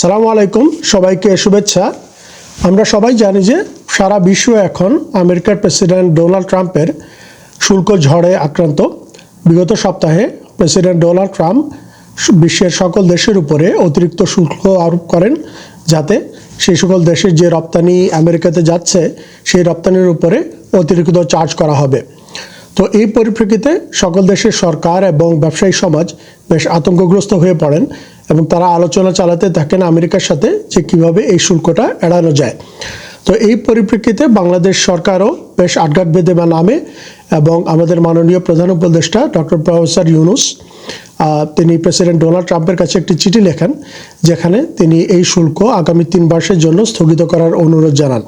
সালামু আলাইকুম, সবাইকে শুভেচ্ছা। আমরা সবাই জানি যে সারা বিশ্ব এখন আমেরিকার প্রেসিডেন্ট ডোনাল্ড ট্রাম্পের শুল্ক ঝড়ে আক্রান্ত। বিগত সপ্তাহে প্রেসিডেন্ট ডোনাল্ড ট্রাম্প বিশ্বের সকল দেশের উপরে অতিরিক্ত শুল্ক আরোপ করেন, যাতে সেই সকল দেশের যে রপ্তানি আমেরিকাতে যাচ্ছে, সেই রপ্তানির উপরে অতিরিক্ত চার্জ করা হবে। তো এই পরিপ্রেক্ষিতে সকল দেশের সরকার এবং ব্যবসায়ী সমাজ বেশ আতঙ্কগ্রস্ত হয়ে পড়েন। এবং তারা আলোচনা চালাতে থাকেন আমেরিকার সাথে যে কীভাবে এই শুল্কটা এড়ানো যায়। তো এই পরিপ্রেক্ষিতে বাংলাদেশ সরকারও বেশ আটঘাট বেঁধে বা নামে এবং আমাদের মাননীয় প্রধান উপদেষ্টা ডক্টর প্রফেসর ইউনুস তিনি প্রেসিডেন্ট ডোনাল্ড ট্রাম্পের কাছে একটি চিঠি লেখেন যেখানে তিনি এই শুল্ক আগামী তিন মাসের জন্য স্থগিত করার অনুরোধ জানান।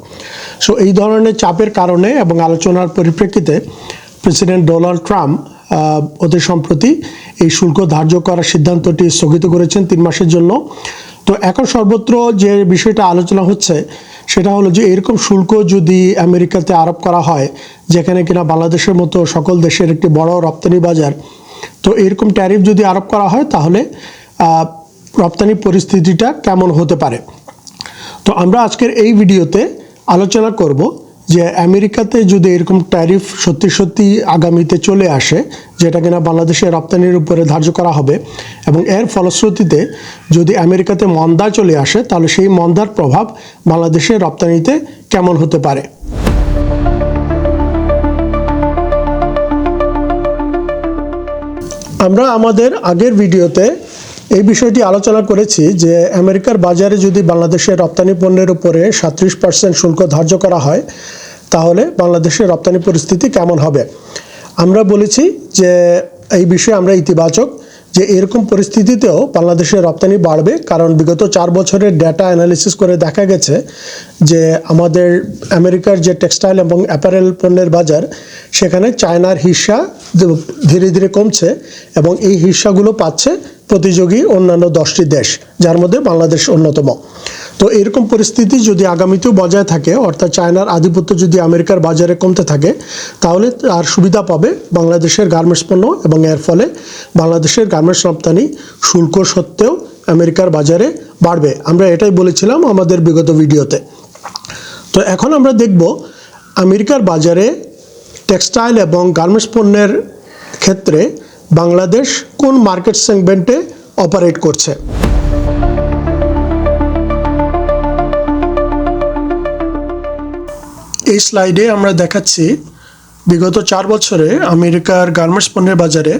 সো এই ধরনের চাপের কারণে এবং আলোচনার পরিপ্রেক্ষিতে প্রেসিডেন্ট ডোনাল্ড ট্রাম্প অতি সম্প্রতি এই শুল্ক ধার্য করার সিদ্ধান্তটি স্থগিত করেছেন তিন মাসের জন্য। তো এখন সর্বত্র যে বিষয়টা আলোচনা হচ্ছে, সেটা হলো যে এরকম শুল্ক যদি আমেরিকাতে আরোপ করা হয়, যেখানে কিনা বাংলাদেশের মতো সকল দেশের একটি বড় রপ্তানি বাজার, তো এরকম ট্যারিফ যদি আরোপ করা হয়, তাহলে রপ্তানি পরিস্থিতিটা কেমন হতে পারে? তো আমরা আজকের এই ভিডিওতে আলোচনা করব যে আমেরিকাতে যদি এরকম ট্যারিফ সত্যি সত্যি আগামীতে চলে আসে, যেটা কিনা বাংলাদেশের রপ্তানির উপরে ধার্য করা হবে, এবং এর ফলশ্রুতিতে যদি আমেরিকাতে মন্দা চলে আসে, তাহলে সেই মন্দার প্রভাব বাংলাদেশের রপ্তানিতে কেমন হতে পারে? আমরা আমাদের আগের ভিডিওতে এই বিষয়টি আলোচনা করেছি যে আমেরিকার বাজারে যদি বাংলাদেশের রপ্তানি পণ্যের উপরে সাঁত্রিশ পার্সেন্ট শুল্ক ধার্য করা হয়, তাহলে বাংলাদেশের রপ্তানি পরিস্থিতি কেমন হবে? আমরা বলেছি যে এই বিষয়ে আমরা ইতিবাচক যে এরকম পরিস্থিতিতেও বাংলাদেশের রপ্তানি বাড়বে, কারণ বিগত চার বছরের ডেটা অ্যানালিসিস করে দেখা গেছে যে আমাদের আমেরিকার যে টেক্সটাইল এবং অ্যাপারেল পণ্যের বাজার, সেখানে চায়নার হিসা ধীরে ধীরে কমছে এবং এই হিস্সাগুলো পাচ্ছে প্রতিযোগী অন্যান্য দশটি দেশ, যার মধ্যে বাংলাদেশ অন্যতম। তো এরকম পরিস্থিতি যদি আগামীতেও বজায় থাকে, অর্থাৎ চায়নার আধিপত্য যদি আমেরিকার বাজারে কমতে থাকে, তাহলে আর সুবিধা পাবে বাংলাদেশের গার্মেন্টস পণ্য এবং এর ফলে বাংলাদেশের গার্মেন্টস রপ্তানি শুল্ক সত্ত্বেও আমেরিকার বাজারে বাড়বে। আমরা এটাই বলেছিলাম আমাদের বিগত ভিডিওতে। তো এখন আমরা দেখব আমেরিকার বাজারে টেক্সটাইল এবং গার্মেন্টস পণ্যের ক্ষেত্রে বাংলাদেশ কোন মার্কেট সেগমেন্টে অপারেট করছে? এই স্লাইডে আমরা দেখাচ্ছি বিগত চার বছরে আমেরিকার গার্মেন্টস পণ্যের বাজারে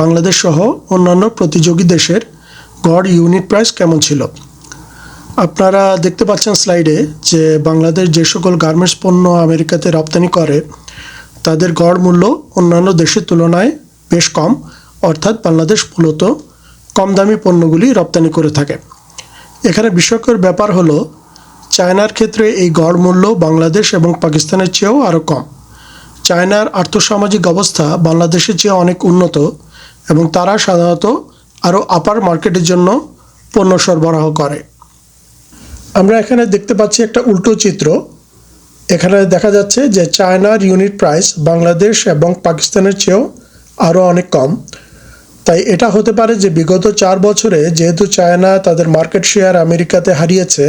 বাংলাদেশ সহ অন্যান্য প্রতিযোগী দেশের গড় ইউনিট প্রাইস কেমন ছিল? আপনারা দেখতে পাচ্ছেন স্লাইডে যে বাংলাদেশ যে সকল গার্মেন্টস পণ্য আমেরিকাতে রপ্তানি করে, তাদের গড় মূল্য অন্যান্য দেশের তুলনায় বেশ কম, অর্থাৎ বাংলাদেশ মূলত কম দামি পণ্যগুলি রপ্তানি করে থাকে। এখানে বিস্ময়কর ব্যাপার হলো, চায়নার ক্ষেত্রে এই গড় মূল্য বাংলাদেশ এবং পাকিস্তানের চেয়েও আরও কম। চায়নার আর্থসামাজিক অবস্থা বাংলাদেশের চেয়ে অনেক উন্নত এবং তারা সাধারণত আরও আপার মার্কেটের জন্য পণ্য সরবরাহ করে। আমরা এখানে দেখতে পাচ্ছি একটা উল্টো চিত্র। এখানে দেখা যাচ্ছে যে চায়নার ইউনিট প্রাইস বাংলাদেশ এবং পাকিস্তানের চেয়েও আরও অনেক কম। তাই এটা হতে পারে যে বিগত চার বছরে যেহেতু চায়না তাদের মার্কেট শেয়ার আমেরিকাতে হারিয়েছে,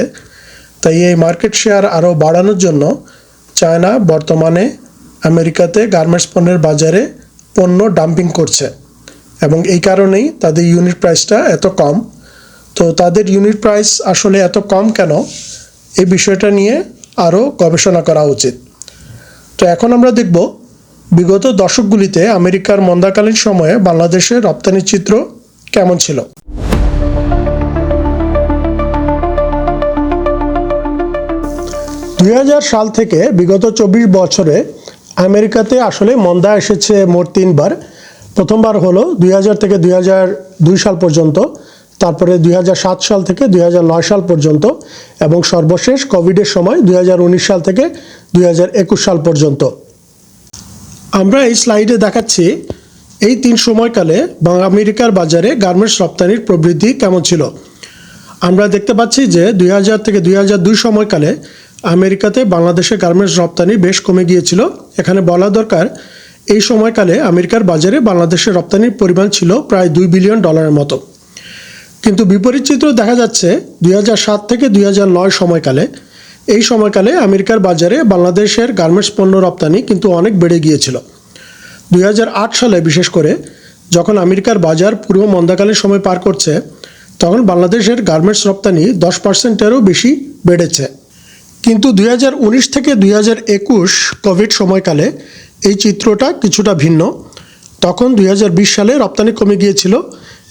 তাই এই মার্কেট শেয়ার আরও বাড়ানোর জন্য চায়না বর্তমানে আমেরিকাতে গার্মেন্টস পণ্যের বাজারে পণ্য ডাম্পিং করছে এবং এই কারণেই তাদের ইউনিট প্রাইসটা এত কম। তো তাদের ইউনিট প্রাইস আসলে এত কম কেন? এই বিষয়টা নিয়ে আরও গবেষণা করা উচিত। তো এখন আমরা দেখব বিগত দশকগুলিতে আমেরিকার মন্দাকালীন সময়ে বাংলাদেশের রপ্তানি চিত্র কেমন ছিল? দুই হাজার সাল থেকে বিগত চব্বিশ বছরে আমেরিকাতে আসলে মন্দা এসেছে মোট তিনবার। প্রথমবার হলো দুই থেকে দুই দুই সাল পর্যন্ত, তারপরে দুই হাজার সাত সাল থেকে দুই হাজার নয় সাল পর্যন্ত, এবং সর্বশেষ কোভিডের সময় দুই হাজার উনিশ সাল থেকে দুই হাজার একুশ সাল পর্যন্ত। আমরা এই স্লাইডে দেখাচ্ছি এই তিন সময়কালে আমেরিকার বাজারে গার্মেন্টস রপ্তানির প্রবৃদ্ধি কেমন ছিল। আমরা দেখতে পাচ্ছি যে দুই হাজার থেকে দুই দুই সময়কালে আমেরিকাতে বাংলাদেশে গার্মেন্টস রপ্তানি বেশ কমে গিয়েছিল। এখানে বলা দরকার, এই সময়কালে আমেরিকার বাজারে বাংলাদেশের রপ্তানির পরিমাণ ছিল প্রায় দুই বিলিয়ন ডলারের মতো। কিন্তু বিপরীত চিত্র দেখা যাচ্ছে, দুই হাজার সাত থেকে দুই হাজার নয় সময়কালে এই সময়কালে আমেরিকার বাজারে বাংলাদেশের গার্মেন্টস পণ্য রপ্তানি কিন্তু অনেক বেড়ে গিয়েছিল। দুই সালে বিশেষ করে যখন আমেরিকার বাজার পূর্ব মন্দাকালীন সময় পার করছে, তখন বাংলাদেশের গার্মেন্টস রপ্তানি দশ পার্সেন্টেরও বেশি বেড়েছে। কিন্তু দুই হাজার উনিশ থেকে দুই হাজার একুশ কোভিড সময়কালে এই চিত্রটা কিছুটা ভিন্ন। তখন দুই হাজার বিশ সালে রপ্তানি কমে গিয়েছিল।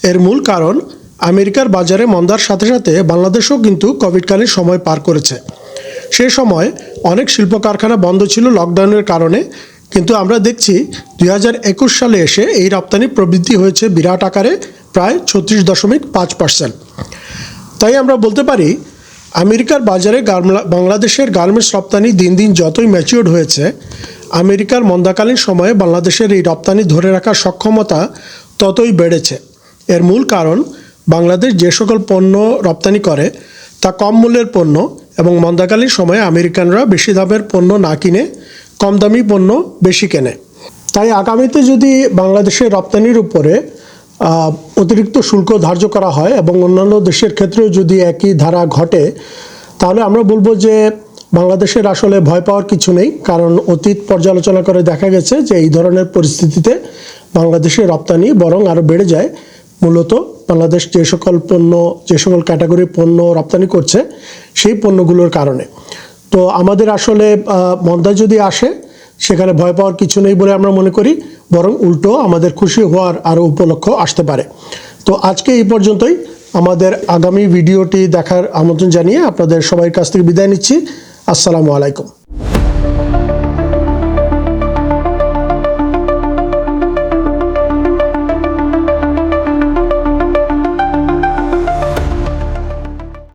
এর মূল কারণ আমেরিকার বাজারে মন্দার সাথে সাথে বাংলাদেশও কিন্তু কোভিডকালীন সময় পার করেছে। সে সময় অনেক শিল্প কারখানা বন্ধ ছিল লকডাউনের কারণে, কিন্তু আমরা দেখছি দু হাজার একুশ সালে এসে এই রপ্তানি প্রবৃদ্ধি হয়েছে বিরাট আকারে, প্রায় ছত্রিশ দশমিক পাঁচ পার্সেন্ট তাই আমরা বলতে পারি, আমেরিকার বাজারে বাংলাদেশের গার্মেন্টস রপ্তানি দিন দিন যতই ম্যাচিওর্ড হয়েছে, আমেরিকার মন্দাকালীন সময়ে বাংলাদেশের এই রপ্তানি ধরে রাখার সক্ষমতা ততই বেড়েছে। এর মূল কারণ, বাংলাদেশ যে সকল পণ্য রপ্তানি করে, তা কম মূল্যের পণ্য এবং মন্দাকালীন সময়ে আমেরিকানরা বেশি দামের পণ্য না কিনে কম দামি পণ্য বেশি কেনে। তাই আগামীতে যদি বাংলাদেশের রপ্তানির উপরে অতিরিক্ত শুল্ক ধার্য করা হয় এবং অন্যান্য দেশের ক্ষেত্রেও যদি একই ধারা ঘটে, তাহলে আমরা বলব যে বাংলাদেশের আসলে ভয় পাওয়ার কিছু নেই, কারণ অতীত পর্যালোচনা করে দেখা গেছে যে এই ধরনের পরিস্থিতিতে বাংলাদেশের রপ্তানি বরং আরও বেড়ে যায়। মূলত বাংলাদেশ যে সকল পণ্য, যে সকল ক্যাটাগরির পণ্য রপ্তানি করছে সেই পণ্যগুলোর কারণে। তো আমাদের আসলে মন্দা যদি আসে, সেখানে ভয় পাওয়ার কিছু নেই বলে আমরা মনে করি, বরং উল্টো আমাদের খুশি হওয়ার আরও উপলক্ষ আসতে পারে। তো আজকে এই পর্যন্তই। আমাদের আগামী ভিডিওটি দেখার আমন্ত্রণ জানিয়ে আপনাদের সবাই কাছ থেকে বিদায় নিচ্ছি। আসসালামু আলাইকুম।